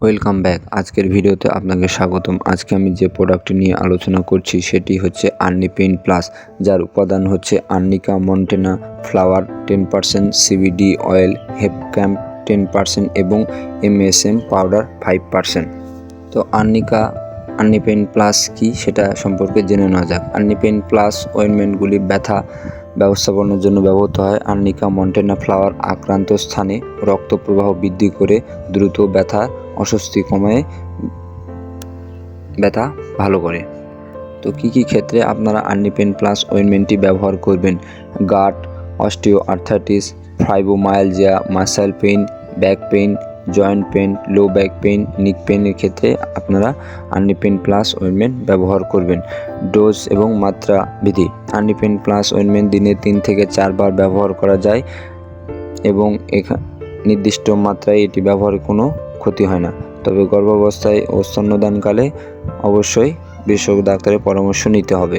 Welcome back আজকের ভিডিওতে আপনাকে স্বাগতম। আজকে আমি যে প্রোডাক্টটি নিয়ে আলোচনা করছি, সেটি হচ্ছে আর্নি পেইন প্লাস যার উপাদান হচ্ছে arnica montana flower ten percent CBD oil hemp camp ten percent এবং এমএসএম পাউডার ফাইভ পার্সেন্ট তো আর্নিকা আর্নিপেন প্লাস কি সেটা সম্পর্কে জেনে নেওয়া যাক। আর্নিপেন প্লাস অয়েনমেন্টগুলি ব্যথা ব্যবস্থাপনার জন্য ব্যবহৃত হয়। আর্নিকা মন্টেনা ফ্লাওয়ার আক্রান্ত স্থানে রক্ত প্রবাহ বৃদ্ধি করে দ্রুত ব্যথা অস্বস্তি কমায়, ব্যথা ভালো করে। তো কী কী ক্ষেত্রে আপনারা আর্নিপেন প্লাস অয়েনমেন্টটি ব্যবহার করবেন? গাট osteoarthritis fibromyalgia, muscle pain, back pain, joint pain low back pain, neck পেইনের ক্ষেত্রে আপনারা আর্নিপেন প্লাস অয়েনমেন্ট ব্যবহার করবেন। ডোজ এবং মাত্রা বিধি। আর্নিপেন প্লাস অয়েনমেন্ট দিনে তিন থেকে চারবার ব্যবহার করা যায় এবং এখা নির্দিষ্ট মাত্রায় এটি ব্যবহারে কোনো ক্ষতি হয় না। তবে গর্ভাবস্থায় ও স্তন্যদানকালে অবশ্যই বিশেষজ্ঞ ডাক্তারের পরামর্শ নিতে হবে।